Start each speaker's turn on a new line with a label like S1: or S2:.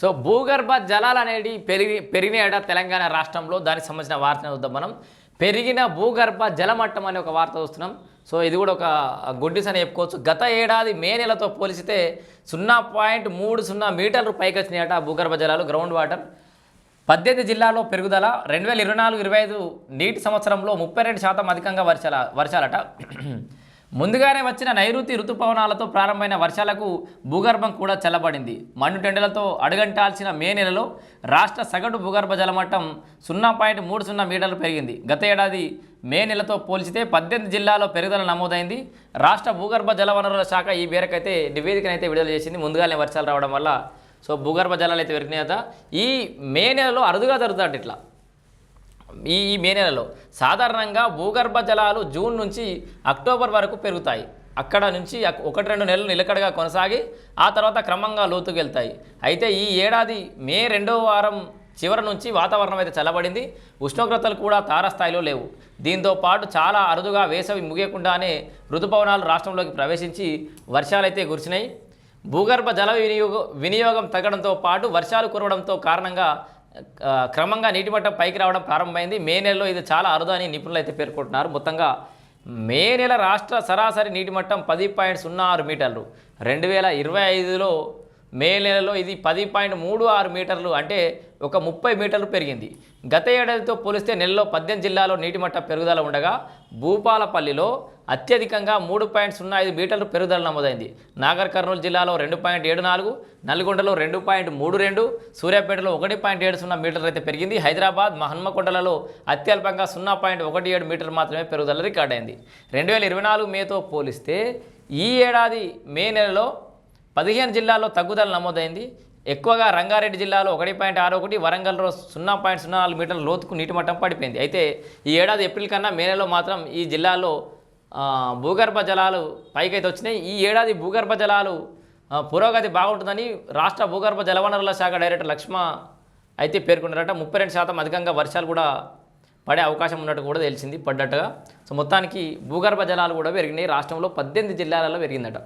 S1: So భూగర్భ జలాలు అనేవి పెరిగి పెరిగినాయట తెలంగాణ రాష్ట్రంలో. దానికి సంబంధించిన వార్తను చూద్దాం మనం. పెరిగిన భూగర్భ జలమట్టం అనే ఒక వార్త చూస్తున్నాం. సో ఇది కూడా ఒక గుడ్డిస్ అని చెప్పుకోవచ్చు. గత ఏడాది మే నెలతో పోలిస్తే సున్నా పాయింట్ మూడు సున్నా మీటర్లు పైకి వచ్చినాయట భూగర్భ జలాలు గ్రౌండ్ వాటర్. పద్దెనిమిది జిల్లాలో పెరుగుదల రెండు వేల ఇరవై నాలుగు ఇరవై ఐదు నీటి సంవత్సరంలో ముప్పై రెండు శాతం అధికంగా వర్షాల వర్షాలట. ముందుగానే వచ్చిన నైరుతి ఋతుపవనాలతో ప్రారంభమైన వర్షాలకు భూగర్భం కూడా చల్లబడింది. మండుటెండలతో అడుగంటాల్సిన మే నెలలో రాష్ట్ర సగటు భూగర్భ జలమట్టం సున్నా పాయింట్ మూడు సున్నా మీటర్లు పెరిగింది. గత ఏడాది మే నెలతో పోల్చితే పద్దెనిమిది జిల్లాలో పెరుగుదల నమోదైంది. రాష్ట్ర భూగర్భ జలవనరుల శాఖ ఈ మేరకైతే నివేదికనైతే విడుదల చేసింది. ముందుగానే వర్షాలు రావడం వల్ల సో భూగర్భ జలాలు అయితే పెరిగినాయి ఈ మే నెలలో అరుదుగా జరుగుతాడు ఇట్లా. ఈ మే నెలలో సాధారణంగా భూగర్భ జలాలు జూన్ నుంచి అక్టోబర్ వరకు పెరుగుతాయి. అక్కడ నుంచి ఒకటి రెండు నెలలు నిలకడగా కొనసాగి ఆ తర్వాత క్రమంగా లోతుకెళ్తాయి. అయితే ఈ ఏడాది మే రెండో వారం చివరి నుంచి వాతావరణం అయితే చల్లబడింది. ఉష్ణోగ్రతలు కూడా తారస్థాయిలో లేవు. దీంతో పాటు చాలా అరుదుగా వేసవి ముగియకుండానే ఋతుపవనాలు రాష్ట్రంలోకి ప్రవేశించి వర్షాలైతే కురిసినాయి. భూగర్భ జల వినియోగ వినియోగం తగ్గడంతో పాటు వర్షాలు కురవడంతో కారణంగా క్రమంగా నీటి మట్టం పైకి రావడం ప్రారంభమైంది. మే నెలలో ఇది చాలా అరుదు అని నిపుణులు అయితే పేర్కొంటున్నారు. మొత్తంగా మే నెల రాష్ట్ర సరాసరి నీటి మట్టం పది పాయింట్ సున్నా ఆరు మీటర్లు. రెండు వేల ఇరవై ఐదులో మే నెలలో ఇది పది పాయింట్ మూడు ఆరు మీటర్లు అంటే ఒక ముప్పై మీటర్లు పెరిగింది. గత ఏడాదితో పోలిస్తే నెలలో పద్దెనిమిది జిల్లాలో నీటిమట్ట పెరుగుదల ఉండగా భూపాలపల్లిలో అత్యధికంగా మూడు పాయింట్ సున్నా ఐదు మీటర్లు పెరుగుదల నమోదైంది. నాగర్ కర్నూలు జిల్లాలో రెండు పాయింట్ ఏడు నాలుగు నల్గొండలో రెండు పాయింట్ మూడు రెండు సూర్యాపేటలో ఒకటి పాయింట్ ఏడు సున్నా మీటర్లు అయితే పెరిగింది. హైదరాబాద్ హన్మకొండలలో అత్యల్పంగా సున్నా పాయింట్ ఒకటి ఏడు మీటర్ మాత్రమే పెరుగుదల రికార్డైంది. రెండు వేల ఇరవై నాలుగు మేతో పోలిస్తే ఈ ఏడాది మే నెలలో పదిహేను జిల్లాల్లో తగ్గుదల నమోదైంది. ఎక్కువగా రంగారెడ్డి జిల్లాలో ఒకటి పాయింట్ ఆరు ఒకటి వరంగల్లో సున్నా పాయింట్ సున్నా నాలుగు మీటర్ల లోతుకు నీటి మట్టం పడిపోయింది. అయితే ఈ ఏడాది ఏప్రిల్ కన్నా మే నెలలో మాత్రం ఈ జిల్లాలో భూగర్భ జలాలు పైకైతే వచ్చినాయి. ఈ ఏడాది భూగర్భ జలాలు పురోగతి బాగుంటుందని రాష్ట్ర భూగర్భ జలవనరుల శాఖ డైరెక్టర్ లక్ష్మ అయితే పేర్కొన్నారట. ముప్పై రెండు శాతం అధికంగా వర్షాలు కూడా పడే అవకాశం ఉన్నట్టు కూడా తెలిసింది పడ్డట్టుగా. సో మొత్తానికి భూగర్భ జలాలు కూడా పెరిగినాయి. రాష్ట్రంలో పద్దెనిమిది జిల్లాలలో పెరిగిందట.